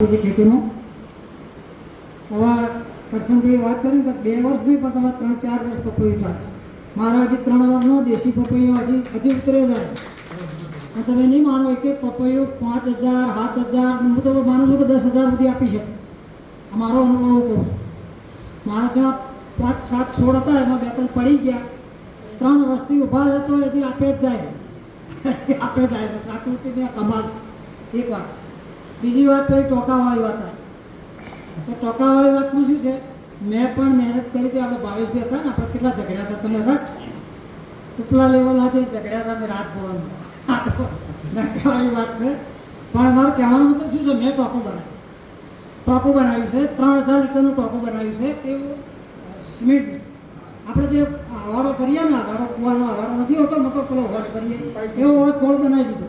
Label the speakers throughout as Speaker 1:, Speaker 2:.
Speaker 1: ખેતીમાં હવે કરશનભાઈ વાત કરી કે બે વર્ષ નહીં, પણ તમારે ત્રણ, ચાર વર્ષ પપૈયું થશે મારા હજી ત્રણ વર્ષનો દેશી પપૈયો હજી હજી ઉતરે જાય તમે નહીં માનો કે પપૈયું પાંચ હજાર, સાત હજાર, હું તો માનું છું કે દસ હજાર સુધી આપી આ મારો અનુભવ કહું. મારા ત્યાં પાંચ, સાત છોડ હતા, એમાં બે, ત્રણ પડી ગયા. ત્રણ વર્ષથી ઊભા હતો હજી આપે જ જાય આપે જાય છે. પ્રાકૃતિકને કમાલ છે. એક વાત. બીજી વાત એ ટોકાવાળી વાત આવી તો ટોકાવાળી વાતનું શું છે? મેં પણ મહેનત કરી હતી આપણે ભાવેશભાઈ હતા ને, આપણે કેટલા ઝઘડ્યા હતા તમે હતા ઉપલા લેવલ હતા ઝઘડ્યા હતા મેં રાત ભવનમાં નકાવાળી વાત છે. પણ અમારું કહેવાનું મતલબ શું છે? મેં ટોકો બનાવ્યું. ટોપું બનાવ્યું છે, ત્રણ હજાર લીટરનું ટોકો બનાવ્યું છે, એવું સિમેન્ટ આપણે જે હવાડો કરીએ ને હવાડો કુવાનો હવાડો નથી હોતો, મતલબ પેલો હોટ કરીએ, એવો હોટ ગોળ બનાવી દીધો.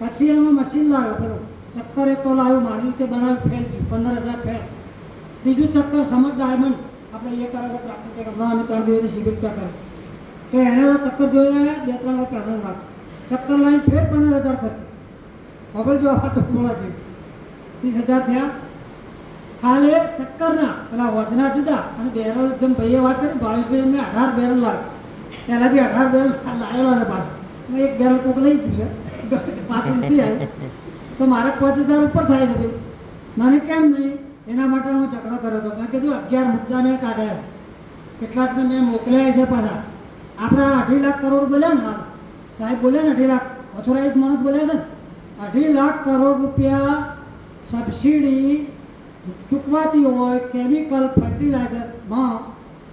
Speaker 1: પછી એમાં મશીન લાવ્યો પેલો. ચક્કર એક તો લાવ્યું, મારી રીતે બનાવ્યું, ફેલ થયું, પંદર હજાર ફેલ. બીજું ચક્કર સમજ ડાયમંડ. આપણે એ કરે છે પ્રાકૃતિક હમણાં અમે ત્રણ દિવસની શિબિર ત્યાં કરે? તો એને ચક્કર જોયા, બે, ત્રણ વાર પહેલાં વાત. ચક્કર લાઈન ફેર પંદર હજાર ખર્ચે. હવે જો આ તો મોડા જેવું ત્રીસ હજાર થયા. હાલે ચક્કરના, પેલા વજના જુદા અને બેરલ જેમ ભાઈએ વાત કરી ભાવેશભાઈ અમને અઢાર બેરલ લાવ્યો. પહેલાંથી અઢાર બેરલ લાવેલા છે પાછું. એક બેરલ કોક લઈ ગયું છે. પાછું નથી આવ્યું. તો મારે પાંચ હજાર ઉપર થાય છે ભાઈ. મને કેમ નહીં? એના માટે હું ઝઘડો કર્યો હતો. મેં કીધું અગિયાર મુદ્દા મેં કાઢ્યા કેટલાકને મેં મોકલ્યા છે પાછા. આપણા અઢી લાખ કરોડ બોલ્યા ને સાહેબ બોલ્યા ને અઢી લાખ. ઓથોરાઇઝ માણસ બોલ્યા છે અઢી લાખ કરોડ રૂપિયા સબસિડી ચૂકવાતી હોય, કેમિકલ ફર્ટિલાઇઝરમાં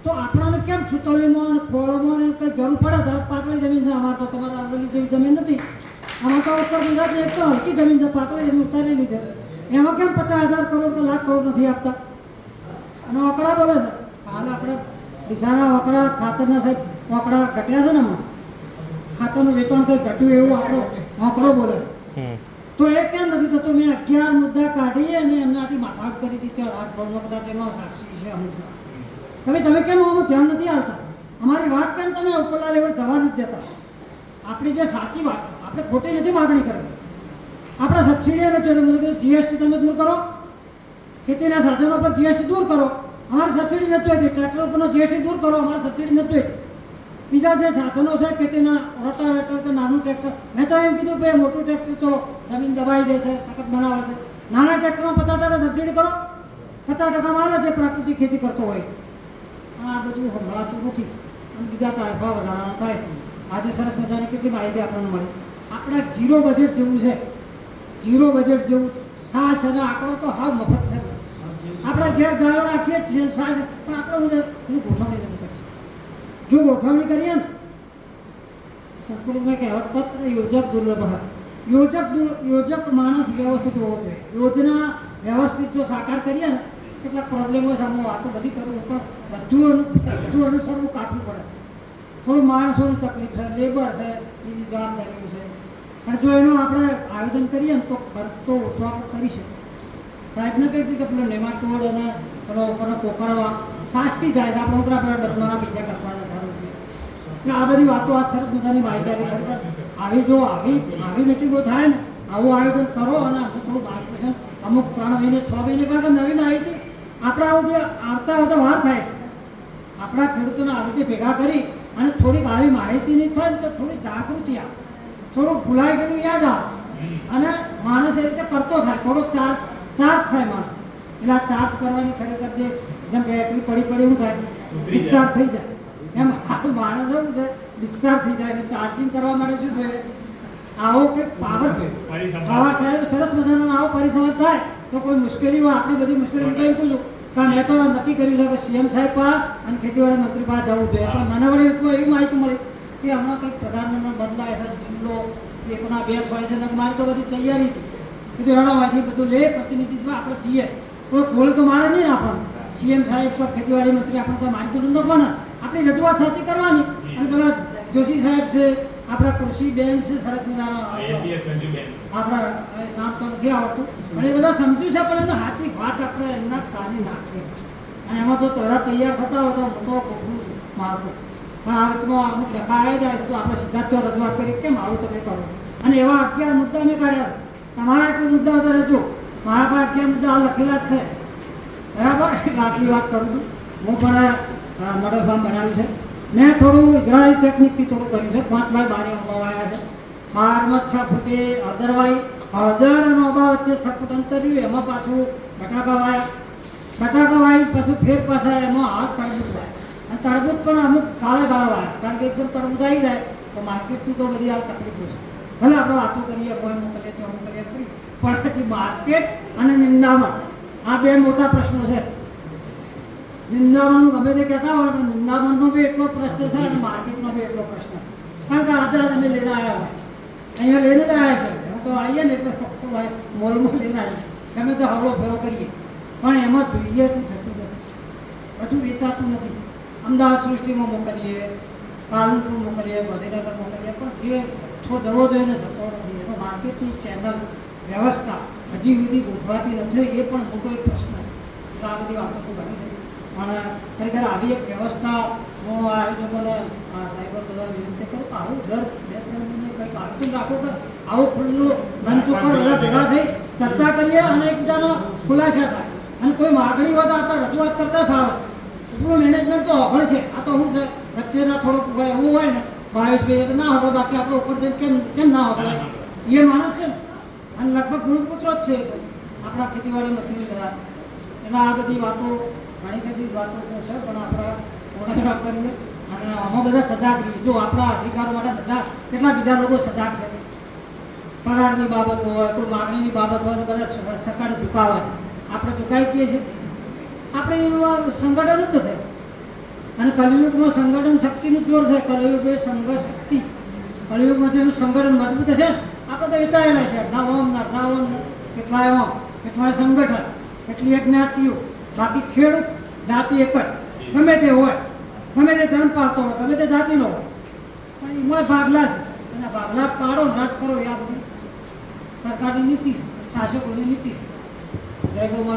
Speaker 1: તો આપણાને કેમ સુતળીમાં ખોળમાં કંઈ જરૂર પડે? ત્યારે પાતળી જમીન છે અમારે તો. તમારે આવેલી જેવી જમીન નથી. આમાં તો ઉત્તર ગુજરાતની એક તો હલકી જમીન છે પાતળી જમીન ઉતારી લીધે. એમાં કેમ પચાસ હજાર કરોડ કે લાખ કરોડ નથી આપતા? અને વકડા બોલે છે. હાલ આપણે ડીસાના વકડા ખાતરના સાહેબ વકડા ઘટ્યા છે ને હમણાં? ખાતરનું વેચાણ કંઈ ઘટ્યું એવું આપણો વકડો બોલે તો એ કેમ નથી થતો? મેં અગિયાર મુદ્દા કાઢી અને એમનાથી માથાકૂટ કરી દીધી કે રાજભવનમાં કદાચ એમાં સાક્ષી છે અમુક તમે તમે કેમ આમાં ધ્યાન નથી આવતા અમારી વાત કેમ તમે ઉપરલા લેવલ જવા નથી દેતા? આપણી જે સાચી વાત આપણે ખોટી નથી માગણી કરવી આપણે સબસિડી નથી જોઈતી. મેં કીધું જીએસટી તમે દૂર કરો. ખેતીના સાધનો પર જીએસટી દૂર કરો. અમારે સબસિડી નથી હોતી. ટ્રેક્ટર પરનો જીએસટી દૂર કરો. અમારે સબસિડી નથી હોતી. બીજા જે સાધનો છે, ખેતીના રોટાવેટર કે નાનું ટ્રેક્ટર. મેં તો એમ કીધું કે મોટું ટ્રેક્ટર તો જમીન દબાઈ દે છે, સખત બનાવે છે. નાના ટ્રેક્ટરમાં પચાસ ટકા સબસિડી કરો. પચાસ ટકા મારે જે પ્રાકૃતિક ખેતી કરતો હોય. આ બધું સંભળાતું નથી. અને બીજા તારફા વધારાના થાય છે. આજે સરસ મજાની કેટલી માહિતી આપણને મળી. આપણે જીરો બજેટ જેવું છે. જીરો બજેટ જેવું સાસ અને આંકડો તો હા મફત છે. આપણે ઘેર ગાયો રાખીએ જ છીએ સાસ. પણ આપણે બધા એની ગોઠવણી નથી કરી જો ગોઠવણી કરીએ ને સદગુરુને કહેવત તત્ર યોજક દુર્લભ. યોજક યોજક માણસ વ્યવસ્થિત હોવો જોઈએ. યોજના વ્યવસ્થિત જો સાકાર કરીએ ને કેટલાક પ્રોબ્લેમો સામે વાતો બધી કરવું પણ બધું બધું અનુસરવું કાઢવું પડે. છે થોડું માણસોની તકલીફ છે લેબર છે બીજી પણ જો એનું આપણે આયોજન કરીએ ને તો ખર્ચ તો ઓછો આપણે કરી શકીએ. સાહેબને કહી દીધું કે પેલો નેમાટોડ અને પેલો ઉપર કોકડવા સાસથી જાય છે. આપણે ઉપરા પેલા ડબલાના બીજા કરવા જતા રહીએ. એટલે આ બધી વાતો આ સરસ મજાની માહિતી આપી ખરેખર આવી જો આવી આવી મિટિંગો થાય ને, આવું આયોજન કરો અને આપણે થોડું માર્ગદર્શન અમુક ત્રણ મહિને, છ મહિને કાંઈ નવી માહિતી આપણે આવું જે આવતા આવતા વાર થાય છે. આપણા ખેડૂતોને આવી રીતે ભેગા કરી અને થોડીક આવી નહીં થાય ને તો થોડી જાગૃતિ આવે થોડુંક ભૂલાઈ ગયેલું યાદ આવે. અને માણસ એ રીતે કરતો થાય. થોડોક ચાર્જ ચાર્જ થાય માણસ. એટલે આ ચાર્જ કરવાની ખરેખર જે જેમ બેટરી પડી પડી શું થાય ડિસ્ચાર્જ થઈ જાય. એમ માણસ એવું છે ડિસ્ચાર્જ થઈ જાય. અને ચાર્જિંગ કરવા માટે શું જોઈએ? આવો કે પાવર પાવર સાહેબ સરસ મજાનો આવો પરિસંવાદ થાય તો કોઈ મુશ્કેલી હોય આપણી બધી મુશ્કેલી કેમ કહું છું કે મેં તો નક્કી કર્યું છે કે સીએમ સાહેબ પા અને ખેતીવાડી મંત્રી પાસે જવું જોઈએ. પણ મને વળી એવી માહિતી મળી કે હમણાં કંઈક પ્રધાનમંત્રી બદલાય છે જિલ્લો એકના બે થાય છે ને મારે તો બધી તૈયારી હતી. કીધું હેડો બધું લે પ્રતિનિધિત્વ આપણે જઈએ કોઈ ગોળ તો મારે નહીં ને આપણને સીએમ સાહેબ પર ખેતીવાડી મંત્રી આપણે તો મારી તો ધંધો પણ આપણી રજૂઆત સાચી કરવાની. અને પેલા જોશી સાહેબ છે આપણા કૃષિ બેન છે સરસ મજાના આપણા નામ તો નથી આવડતું. પણ એ બધા સમજ્યું છે પણ એનો સાચી વાત આપણે એમના કાઢી નાખીએ અને એમાં તો તરત તૈયાર થતા હોય તો ગોઠવું છું માળખું પણ આ રીતમાં અમુક ડખા જાય તો આપણે સિદ્ધાર્થમાં રજૂઆત કરી કેમ આવું તમે કરો. અને એવા અગિયાર મુદ્દા અમે કાઢ્યા. તમારા કોઈ મુદ્દા તો રજો. મારા પાસે અગિયાર મુદ્દા આ લખેલા જ છે. બરાબર? એટલે આટલી વાત કરું છું. હું પણ મોડલ ફાર્મ બનાવ્યું છે. મેં થોડું ઇઝરાયલ ટેકનિકથી થોડું કર્યું છે. પાંચ બાય બારે ઉભાવાયા છે. બારમાં છ ફૂટે હળદરવાઈ હળદર અને અભાવ વચ્ચે છ ફૂટ અંતર રહ્યું. એમાં પાછું બટાકા વાયા. બટાકા વાઈ પાછું ફેર પાછા એમાં હાથ વાય અને તડબૂત પણ અમુક કાળા કાળા વાયા કારણ કે એકદમ તળબૂચ આવી જાય, તો માર્કેટની તો બધી હાલ તકલીફ છે. ભલે આપણે વાતો કરીએ, કોઈ મોકલીએ તો મોકલીએ ખરી પણ પછી માર્કેટ અને નિંદામણ, આ બે મોટા પ્રશ્નો છે. નિંદામણનું ગમે તે કહેતા હોય, પણ નિંદામણનો બી એટલો પ્રશ્ન છે અને માર્કેટનો બી એટલો પ્રશ્ન છે. કારણ કે આજે અમે લઈને આવ્યા હોય. અહીંયા લઈને જ આવ્યા છે. હું તો આવીએ ને એટલે ફક્ત મોલમાં લઈને આવીએ. અમે તો હવળો ફેરો કરીએ. પણ એમાં જોઈએ એટલું થતું નથી. બધું વેચાતું નથી. અમદાવાદ સૃષ્ટિમાં મોકલીએ, પાલનપુર મોકલીએ, ગાંધીનગર મોકલીએ, પણ જે જથ્થો જવો જોઈએ થતો નથી, એનો માર્કેટની ચેનલ વ્યવસ્થા હજી સુધી ગોઠવાતી નથી, એ પણ મોટો એક પ્રશ્ન છે. એટલે આ બધી વાતો તો ઘણી છે. પણ ખરેખર આવી એક વ્યવસ્થા હું આયોજકોને સાયબર બધા વિનંતી કરું આવું દર બે, ત્રણ મહિને કંઈક આયોજન રાખો કે આવું ખુલ્લું ધન ચોખ્ખો બધા ભેગા થઈ ચર્ચા કરીએ અને એકબીજાનો ખુલાસા થાય. અને કોઈ માગણી હોય તો આપણે રજૂઆત કરતા ફાવે. એટલું મેનેજમેન્ટ તો અભણ છે. આ તો શું છે? વચ્ચેના થોડોક એવું હોય ને બાવીસ બે ના હોય બાકી આપણે ઉપર જઈને કેમ કેમ ના હોય એ માણસ છે અને લગભગ ગુણપુત્રો જ છે આપણા ખેતીવાડી નથી બધા. એટલે આ બધી વાતો ઘણી બધી વાતો તો છે પણ આપણા પૂર્ણ કરીએ અને આમાં બધા સજાગ રહીએ જો આપણા અધિકારો માટે બધા કેટલા બીજા લોકો સજાગ છે. પગારની બાબત હોય કોઈ માગણીની બાબત હોય તો બધા સરકારે ઝુકાવે છે. આપણે ઝુકાઈ કહીએ છીએ. આપણે સંગઠન જ નથી. અને કલયુગમાં સંગઠન શક્તિનું જોર છે. કલયુગ એ સંઘ શક્તિ. કલયુગમાં જેનું સંગઠન મજબૂત છે, આપણે તો વિચારેલા છે, અડધા ઓમ અડધા ઓમ કેટલાય ઓમ કેટલાય સંગઠન, કેટલી જ્ઞાતિઓ, બાકી ખેડૂત, જાતિ એક જ. ગમે તે હોય, ગમે તે ધર્મ પાડતો હોય, ગમે તે જાતિનો હોય. પણ એમાં ભાગલા છે. અને ભાગલા પાડો ને કરો એ આ બધી સરકારની નીતિ છે શાસકોની નીતિ છે. જય ગૌ